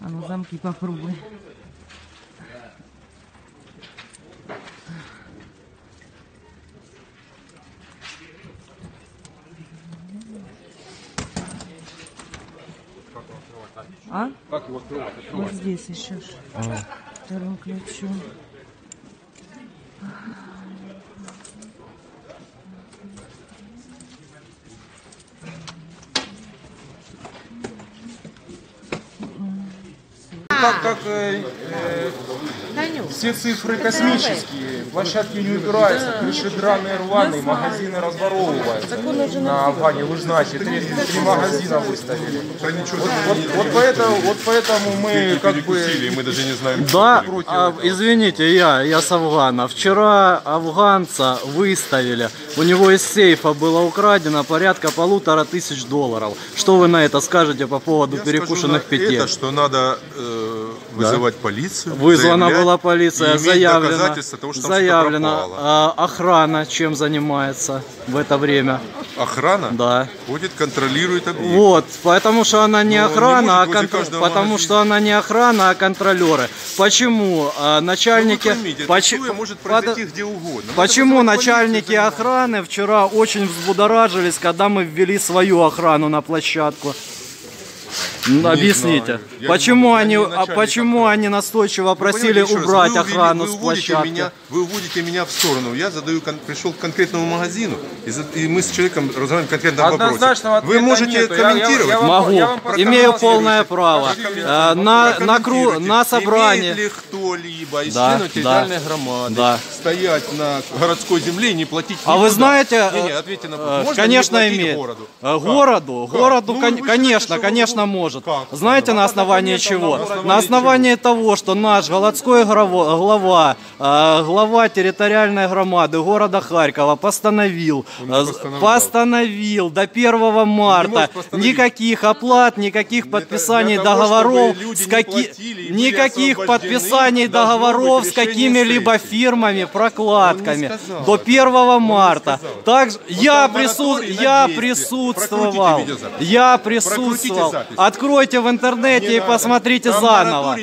А ну замки попробуй. А? Как его открывать? Вот здесь еще ж. Вторым ключом. Как, как э, э, все цифры космические, площадки не убираются, крыши драные рваные, магазины разворовываются на Афгане. Вы же знаете, три, три магазина выставили. Вот, вот, вот поэтому, вот поэтому мы как бы... мы даже не знаем. Да, а, извините, я, я с Афгана. Вчера афганца выставили. У него из сейфа было украдено порядка полутора тысяч долларов. Что вы на это скажете по поводу Я перекушенных скажу на петель? Это, что надо э, вызывать полицию. Вызвана была полиция, заявлено, того, что заявлено а, охрана чем занимается в это время. Охрана Да. ходит, контролирует объект. Вот, потому что она не Но не охрана, а может возле контр- потому магазина. что она не охрана, а контролеры. Почему а, начальники? Ну, поймите, Поч- может Под- где угодно. Надо Почему начальники охраны вчера очень взбудоражились, когда мы ввели свою охрану на площадку? М, Объясните, знаю. Я почему не- я они, не а почему они настойчиво просили еще раз, убрать вы охрану вы с площадки? Меня, вы уводите меня в сторону. Я задаю, кон- пришел к конкретному магазину, и, за- и мы с человеком разговариваем конкретно о вопросе. Однозначного Вы можете нету. Я- я- комментировать? я вам- Могу, я вам имею полное право. Э, На, на, кру- на собрании. Имеет ли кто-либо из Да, членов территориальной да, громады да. стоять на городской земле и не платить А вы знаете, Не, не, ответьте на э, вопрос. Можно конечно, не имеет. городу? Э? Городу, городу, Ну, конечно, конечно, вы- может. Как? Знаете, на основании чего? на основании того, что наш городской глава, э, глава территориальной громады города Харькова постановил, э, постановил до 1 марта никаких оплат, никаких подписаний договоров, с каки- никаких подписаний договоров с какими-либо фирмами, прокладками до этого. 1 марта. Также я, прису... я присутствовал. Я присутствовал. запись. Откройте в интернете Не и надо. посмотрите Там заново.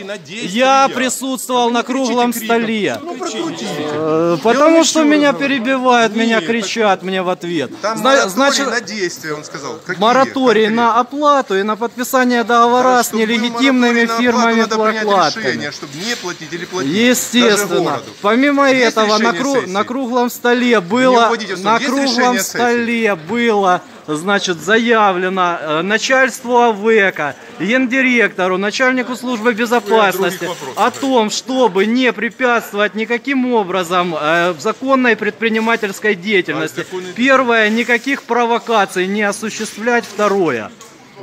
Я присутствовал на круглом столе. Ну, прокрутите. Э, Потому что меня перебивают, меня Нет, кричат мне в ответ. Там Зна- Значит, на действие, он сказал. Какие мораторий конкретно? на оплату и на подписание договора Да, с нелегитимными мораторий на оплату, фирмами решение, чтобы не платить или платить. Естественно. Помимо Есть этого, на, кру- сессии? на круглом столе было, на круглом столе было, значит, заявлено э, начальству АВЭКа, гендиректору, начальнику службы безопасности о том, чтобы не препятствовать никаким образом э, законной предпринимательской деятельности. А законной- Первое, никаких провокаций не осуществлять. Второе,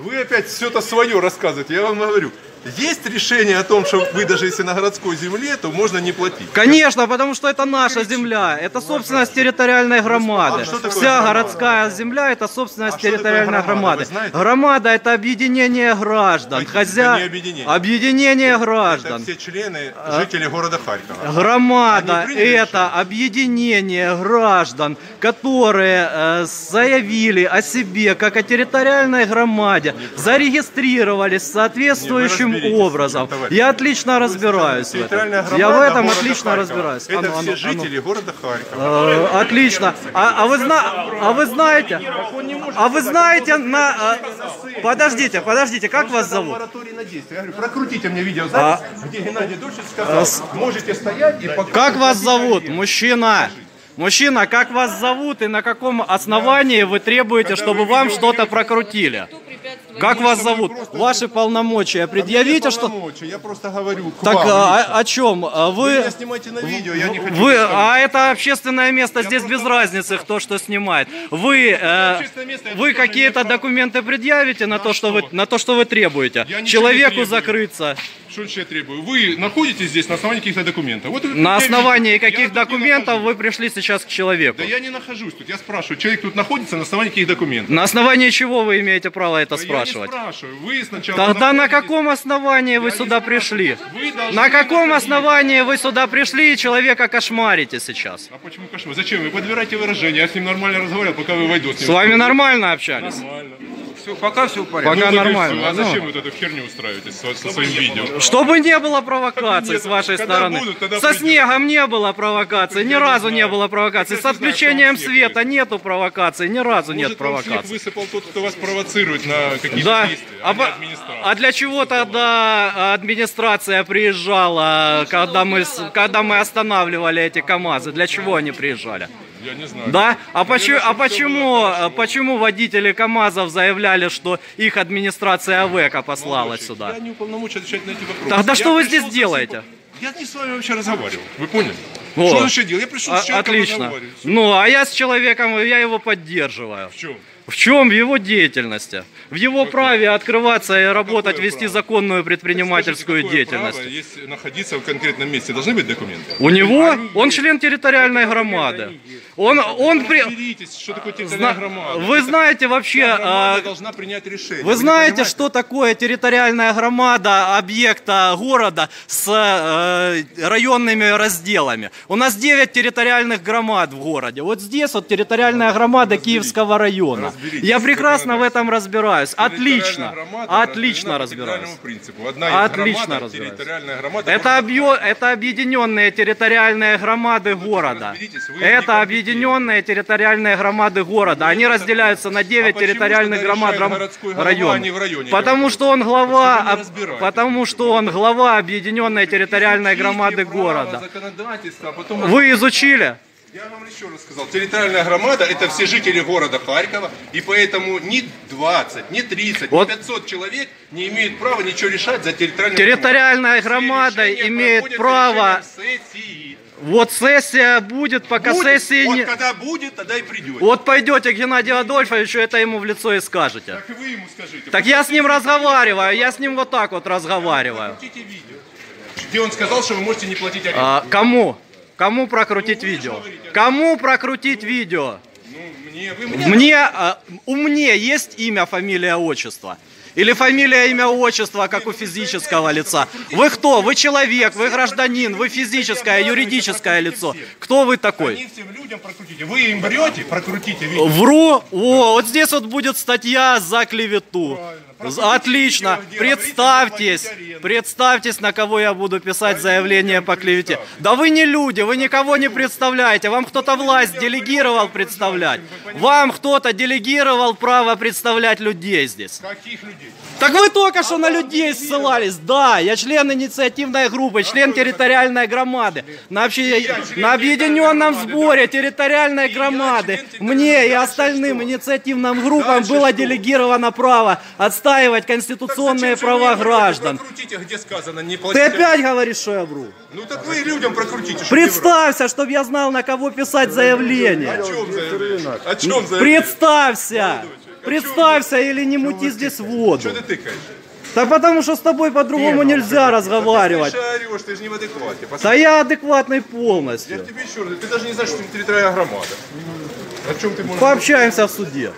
Вы опять все это свое рассказываете, я вам говорю. Есть решение о том, что вы даже если на городской земле, то можно не платить. Конечно, потому что это наша земля, это собственность территориальной громады. А что такое Вся городская земля это собственность А территориальной громады. Громада это объединение граждан, Это хозя... не объединение. объединение Это граждан. все члены, жители города Харькова. Громада это объединение граждан, которые э, заявили о себе как о территориальной громаде, зарегистрировались соответствующим Разберитесь, образом. Я отлично разбираюсь в этом. Я в этом отлично разбираюсь. Это А а все а жители города Харькова. Э, Отлично. А, а вы зна... а вы знаете, а вы знаете на... а, Подождите, подождите, как вас зовут? Прокрутите мне видеозапись, где Геннадий Дольчев сказал, можете стоять и. Как вас зовут, мужчина? Мужчина, как вас зовут и на каком основании вы требуете, чтобы вам что-то прокрутили? Как вас зовут? Ваши полномочия предъявите, что... Полномочия, Я просто говорю к Так вам. а, о чем? А Вы Вы... меня снимаете на видео, я не хочу. Вы, а это общественное место, здесь без разницы, кто что снимает. Вы, э, место, вы какие-то документы предъявите на то, что вы, на то, что вы требуете? Я Человеку требую. закрыться. Что я требую? Вы находитесь здесь на основании каких-то документов. Вот На основании Я каких документов вы пришли сейчас к человеку? Да я не нахожусь тут. Я спрашиваю, человек тут находится на основании каких документов? На основании чего вы имеете право это Да спрашивать? Я не спрашиваю. Вы сначала Тогда на каком основании вы Я сюда пришли? Вы На каком основании вы сюда пришли и человека кошмарите сейчас? А почему кошмар? Зачем? Вы подбираете выражение. Я с ним нормально разговаривал, пока вы войду с вами нормально общались? Нормально. Все, пока все в порядке. Пока Ну, нормально. всё. А Ну. зачем вы вот эту херню устраиваете со, со своим видео? Чтобы не было провокаций с вашей когда стороны. будут, тогда Со придет. снегом не было провокаций, ни не разу не было провокаций. С знаю, отключением света нету провокаций, ни разу нет Может, провокаций. высыпал тот, кто вас провоцирует на какие-то Да. действия, А, а, а для чего тогда администрация приезжала, когда мы, когда мы останавливали эти КАМАЗы? Для чего они приезжали? Я не знаю. Да? А, почему, а чтобы всё почему, было хорошо. почему водители КАМАЗов заявляли, что их администрация АВЭКа послала Молодчик, сюда? Я не уполномочен отвечать на эти вопросы. Тогда Я что вы здесь делаете? Я не с вами вообще разговаривал. Вы поняли? О. Что он еще делал? Я пришел А- с человеком отлично. Ну, а я с человеком, я его поддерживаю. В чем? В чем? Его деятельности. В его праве открываться и работать, какое вести право? законную предпринимательскую Скажите, какое деятельность. право есть находиться в конкретном месте? Должны быть документы? У него, он член территориальной громады. Он, он при... Разберитесь, что такое территориальная громада. Вы знаете вообще, громада а, должна принять решение. вы знаете, что такое территориальная громада объекта города с э, районными разделами? У нас 9 территориальных громад в городе. Вот здесь вот территориальная громада Киевского района. Разберитесь, Я прекрасно в этом разбираюсь. Отлично. Отлично разбираюсь. Отлично разбираюсь. Это, объё... это объединенные территориальные громады города. разберитесь, вы Это объединенные территориальные громады города. Они разделяются на 9 А территориальных громад а районе Потому что он глава, потому что он глава объединенной территориальной громады города. а Вы изучили? Я вам еще раз сказал, территориальная громада это все жители города Харькова, и поэтому ни 20, ни 30, Вот. ни 500 человек не имеют права ничего решать за территориальную Территориальная громада имеет право. сессии. Вот сессия будет, пока Будет, сессии вот не... когда будет, тогда и придете. Вот пойдете к Геннадию Адольфовичу, это ему в лицо и скажете. Так и вы ему скажите. Так я с ним разговариваю, я с ним вот так вот разговариваю. Где он сказал, что вы можете не платить аренду. А, кому? Кому прокрутить видео? Кому прокрутить видео? Ну, мне, вы мне... Мне, а, у мне есть имя, фамилия, отчество? Или фамилия, имя, отчество, как у физического лица? Вы кто? Вы человек, вы гражданин, вы физическое, юридическое лицо. Кто вы такой? Вы им врете, прокрутите видео. Вру? О, вот здесь вот будет статья за клевету. Отлично. Представьтесь. Представьтесь, на кого я буду писать заявление по клевете. Да вы не люди, вы никого не представляете. Вам кто-то власть делегировал представлять. Вам кто-то делегировал право представлять людей здесь. Каких людей? Так вы только что на людей ссылались. Да, я член инициативной группы, член территориальной громады. На, обще- на объединенном сборе территориальной громады мне и остальным инициативным группам было делегировано право отстаивать конституционные права граждан. Прокрутите, где сказано, не Ты опять говоришь, что я вру. Ну так вы людям прокрутите. Представься, чтобы я знал, на кого писать заявление. О чем заявление? О чем заявление? Представься! Представься или не мути здесь воду. Что ты тыкаешь? Да потому что с тобой по-другому нельзя разговаривать. Ты шаришь, ты же не в адеквате. Да я адекватный Я полностью. тебе еще раз, ты даже не знаешь, что территориальная громада. О чем ты можешь... Пообщаемся в суде.